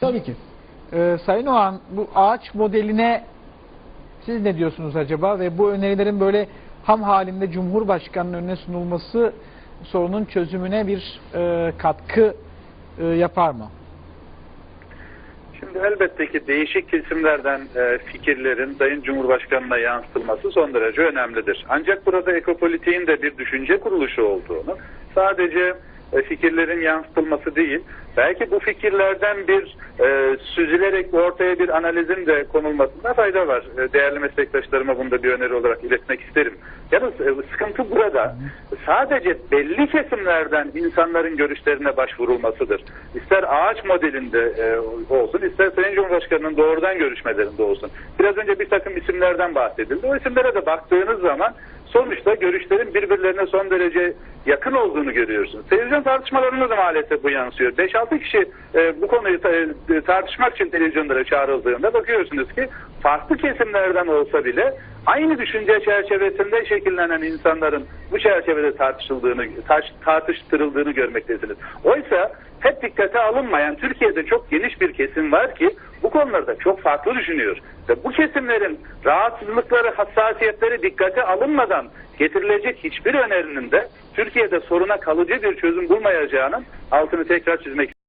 Tabii ki. Ee, Sayın Oğan bu ağaç modeline siz ne diyorsunuz acaba ve bu önerilerin böyle ham halinde Cumhurbaşkanı'nın önüne sunulması sorunun çözümüne bir e, katkı e, yapar mı? Şimdi elbette ki değişik kesimlerden e, fikirlerin Sayın Cumhurbaşkanı'na yansıtılması son derece önemlidir. Ancak burada ekopolitiğin de bir düşünce kuruluşu olduğunu, sadece fikirlerin yansıtılması değil, belki bu fikirlerden bir e, süzülerek ortaya bir analizin de konulmasında fayda var. E, değerli meslektaşlarıma bunu da bir öneri olarak iletmek isterim. Yalnız e, sıkıntı burada sadece belli kesimlerden insanların görüşlerine başvurulmasıdır. İster ağaç modelinde e, olsun, ister Sayın Cumhurbaşkanı'nın doğrudan görüşmelerinde olsun. Biraz önce bir takım isimlerden bahsedildi. O isimlere de baktığınız zaman sonuçta görüşlerin birbirlerine son derece yakın olduğunu görüyorsunuz. Televizyon tartışmalarında da maalesef bu yansıyor. 5-6 kişi e, bu konuyu ta- e, tartışmak için televizyonlara çağrıldığında bakıyorsunuz ki farklı kesimlerden olsa bile aynı düşünce çerçevesinde şekillenen insanların bu çerçevede tartışıldığını, tar- tartıştırıldığını görmektesiniz. Oysa hep dikkate alınmayan Türkiye'de çok geniş bir kesim var ki konularda çok farklı düşünüyor. Ve bu kesimlerin rahatsızlıkları, hassasiyetleri dikkate alınmadan getirilecek hiçbir önerinin de Türkiye'de soruna kalıcı bir çözüm bulmayacağının altını tekrar çizmek